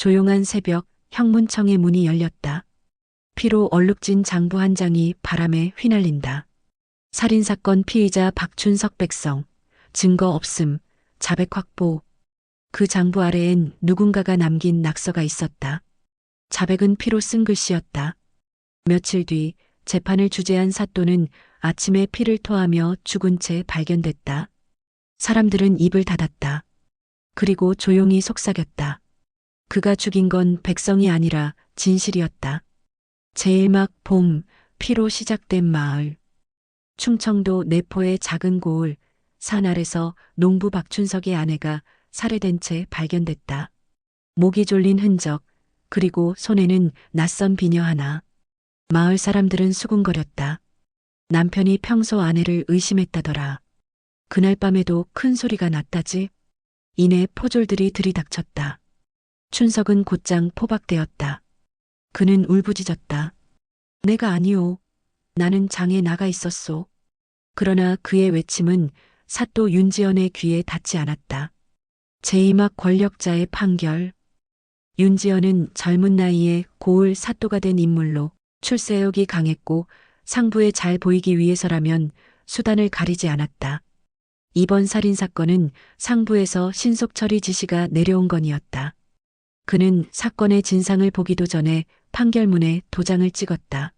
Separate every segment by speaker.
Speaker 1: 조용한 새벽 형문청의 문이 열렸다. 피로 얼룩진 장부 한 장이 바람에 휘날린다. 살인사건 피의자 박춘석 백성, 증거 없음, 자백 확보. 그 장부 아래엔 누군가가 남긴 낙서가 있었다. 자백은 피로 쓴 글씨였다. 며칠 뒤 재판을 주재한 사또는 아침에 피를 토하며 죽은 채 발견됐다. 사람들은 입을 닫았다. 그리고 조용히 속삭였다. 그가 죽인 건 백성이 아니라 진실이었다. 제일 막 봄, 피로 시작된 마을. 충청도 내포의 작은 고을, 산 아래서 농부 박춘석의 아내가 살해된 채 발견됐다. 목이 졸린 흔적, 그리고 손에는 낯선 비녀 하나. 마을 사람들은 수군거렸다. 남편이 평소 아내를 의심했다더라. 그날 밤에도 큰 소리가 났다지. 이내 포졸들이 들이닥쳤다. 춘석은 곧장 포박되었다. 그는 울부짖었다. 내가 아니오. 나는 장에 나가 있었소. 그러나 그의 외침은 사또 윤지연의 귀에 닿지 않았다. 제2막 권력자의 판결. 윤지연은 젊은 나이에 고을 사또가 된 인물로 출세욕이 강했고 상부에 잘 보이기 위해서라면 수단을 가리지 않았다. 이번 살인사건은 상부에서 신속 처리 지시가 내려온 건이었다. 그는 사건의 진상을 보기도 전에 판결문에 도장을 찍었다.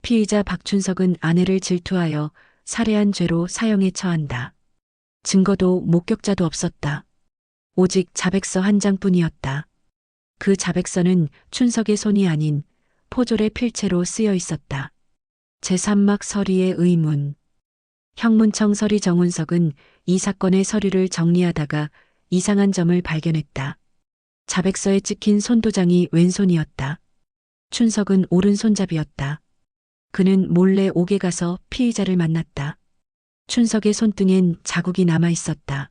Speaker 1: 피의자 박춘석은 아내를 질투하여 살해한 죄로 사형에 처한다. 증거도 목격자도 없었다. 오직 자백서 한 장뿐이었다. 그 자백서는 춘석의 손이 아닌 포졸의 필체로 쓰여 있었다. 제3막 서리의 의문. 형문청 서리 정운석은 이 사건의 서류를 정리하다가 이상한 점을 발견했다. 자백서에 찍힌 손도장이 왼손이었다. 춘석은 오른손잡이였다. 그는 몰래 옥에 가서 피의자를 만났다. 춘석의 손등엔 자국이 남아 있었다.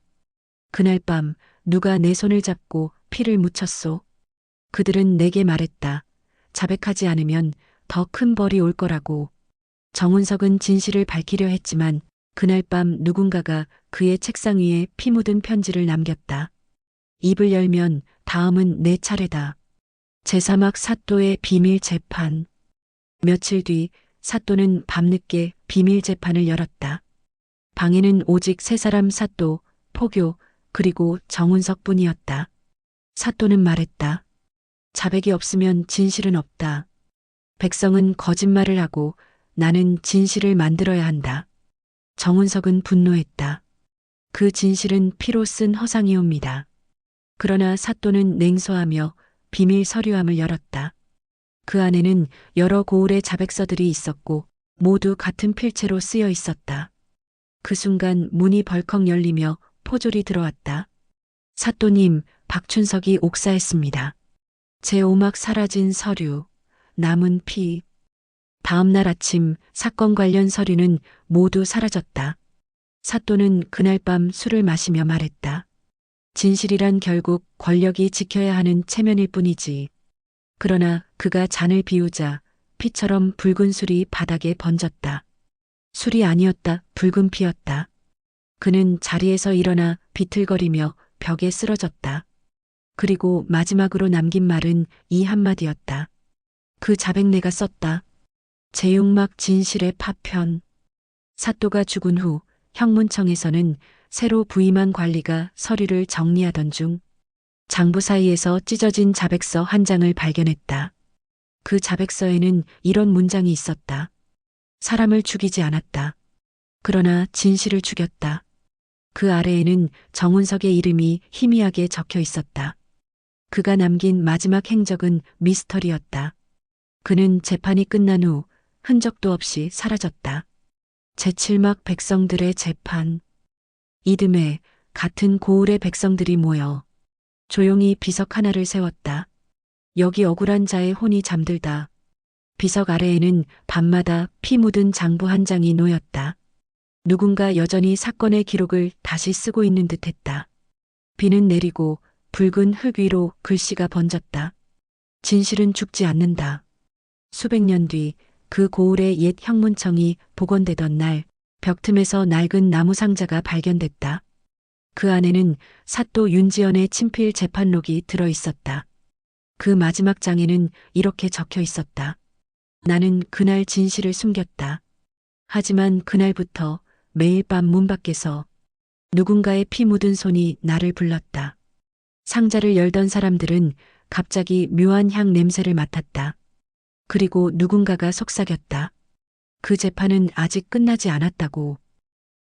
Speaker 1: 그날 밤 누가 내 손을 잡고 피를 묻혔소. 그들은 내게 말했다. 자백하지 않으면 더 큰 벌이 올 거라고. 정운석은 진실을 밝히려 했지만 그날 밤 누군가가 그의 책상 위에 피 묻은 편지를 남겼다. 입을 열면 다음은 내 차례다. 제3학 사또의 비밀 재판. 며칠 뒤 사또는 밤늦게 비밀 재판을 열었다. 방에는 오직 세 사람 사또, 포교, 그리고 정운석 뿐이었다. 사또는 말했다. 자백이 없으면 진실은 없다. 백성은 거짓말을 하고 나는 진실을 만들어야 한다. 정운석은 분노했다. 그 진실은 피로 쓴 허상이옵니다. 그러나 사또는 냉소하며 비밀 서류함을 열었다. 그 안에는 여러 고을의 자백서들이 있었고 모두 같은 필체로 쓰여 있었다. 그 순간 문이 벌컥 열리며 포졸이 들어왔다. 사또님, 박춘석이 옥사했습니다. 제 오막 사라진 서류, 남은 피. 다음 날 아침 사건 관련 서류는 모두 사라졌다. 사또는 그날 밤 술을 마시며 말했다. 진실이란 결국 권력이 지켜야 하는 체면일 뿐이지. 그러나 그가 잔을 비우자 피처럼 붉은 술이 바닥에 번졌다. 술이 아니었다. 붉은 피였다. 그는 자리에서 일어나 비틀거리며 벽에 쓰러졌다. 그리고 마지막으로 남긴 말은 이 한마디였다. 그 자백 내가 썼다. 제육막 진실의 파편. 사또가 죽은 후 형문청에서는 새로 부임한 관리가 서류를 정리하던 중 장부 사이에서 찢어진 자백서 한 장을 발견했다. 그 자백서에는 이런 문장이 있었다. 사람을 죽이지 않았다. 그러나 진실을 죽였다. 그 아래에는 정운석의 이름이 희미하게 적혀 있었다. 그가 남긴 마지막 행적은 미스터리였다. 그는 재판이 끝난 후 흔적도 없이 사라졌다. 제7막 백성들의 재판. 이듬해 같은 고을의 백성들이 모여 조용히 비석 하나를 세웠다. 여기 억울한 자의 혼이 잠들다. 비석 아래에는 밤마다 피 묻은 장부 한 장이 놓였다. 누군가 여전히 사건의 기록을 다시 쓰고 있는 듯 했다. 비는 내리고 붉은 흙 위로 글씨가 번졌다. 진실은 죽지 않는다. 수백 년 뒤 그 고을의 옛 형문청이 복원되던 날 벽 틈에서 낡은 나무 상자가 발견됐다. 그 안에는 사또 윤지연의 친필 재판록이 들어 있었다. 그 마지막 장에는 이렇게 적혀 있었다. 나는 그날 진실을 숨겼다. 하지만 그날부터 매일 밤 문 밖에서 누군가의 피 묻은 손이 나를 불렀다. 상자를 열던 사람들은 갑자기 묘한 향 냄새를 맡았다. 그리고 누군가가 속삭였다. 그 재판은 아직 끝나지 않았다고.